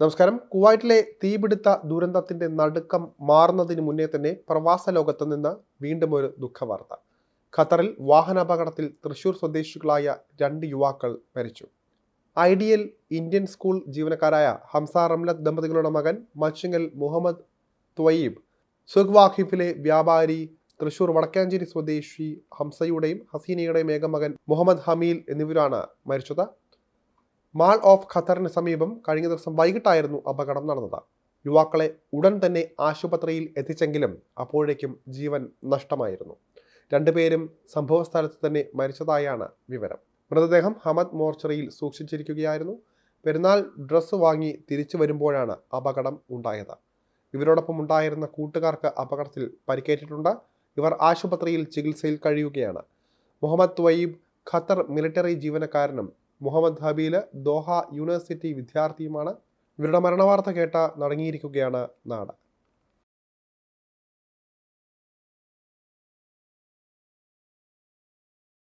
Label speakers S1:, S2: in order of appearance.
S1: നമസ്കാരം. കുവൈറ്റിലെ തീപിടുത്ത ദുരന്തത്തിന്റെ നടുക്കം മാറുന്നതിന് മുന്നേ തന്നെ പ്രവാസ ലോകത്ത് നിന്ന് വീണ്ടും ഒരു ദുഃഖവാർത്ത. ഖത്തറിൽ വാഹനാപകടത്തിൽ തൃശൂർ സ്വദേശികളായ രണ്ട് യുവാക്കൾ മരിച്ചു. ഐഡിയൽ ഇന്ത്യൻ സ്കൂൾ ജീവനക്കാരായ ഹംസ റംലത്ത് ദമ്പതികളുടെ മകൻ മച്ചിങ്ങൽ മുഹമ്മദ് ത്വയീബ് സുഖ് വാഖിഫിലെ വ്യാപാരി തൃശൂർ വടക്കാഞ്ചേരി സ്വദേശി ഹംസയുടെയും ഹസീനയുടെയും ഏകമകൻ മുഹമ്മദ് ഹമീൽ എന്നിവരാണ് മരിച്ചത്. മാൾ ഓഫ് ഖത്തറിന് സമീപം കഴിഞ്ഞ ദിവസം വൈകിട്ടായിരുന്നു അപകടം നടന്നത്. യുവാക്കളെ ഉടൻ തന്നെ ആശുപത്രിയിൽ എത്തിച്ചെങ്കിലും അപ്പോഴേക്കും ജീവൻ നഷ്ടമായിരുന്നു. രണ്ടുപേരും സംഭവസ്ഥലത്ത് തന്നെ മരിച്ചതായാണ് വിവരം. മൃതദേഹം ഹമദ് മോർച്ചറിയിൽ സൂക്ഷിച്ചിരിക്കുകയായിരുന്നു. പെരുന്നാൾ ഡ്രസ്സ് വാങ്ങി തിരിച്ചു വരുമ്പോഴാണ് അപകടം ഉണ്ടായത്. ഇവരോടൊപ്പം ഉണ്ടായിരുന്ന കൂട്ടുകാർക്ക് അപകടത്തിൽ പരിക്കേറ്റിട്ടുണ്ട്. ഇവർ ആശുപത്രിയിൽ ചികിത്സയിൽ കഴിയുകയാണ്. മുഹമ്മദ് ത്വയീബ് ഖത്തർ മിലിറ്ററി ജീവനക്കാരനും മുഹമ്മദ് ഹബീൽ ദോഹ യൂണിവേഴ്സിറ്റി വിദ്യാർത്ഥിയുമാണ്. ഇവരുടെ മരണവാർത്ത കേട്ട നടങ്ങിയിരിക്കുകയാണ് നാട്.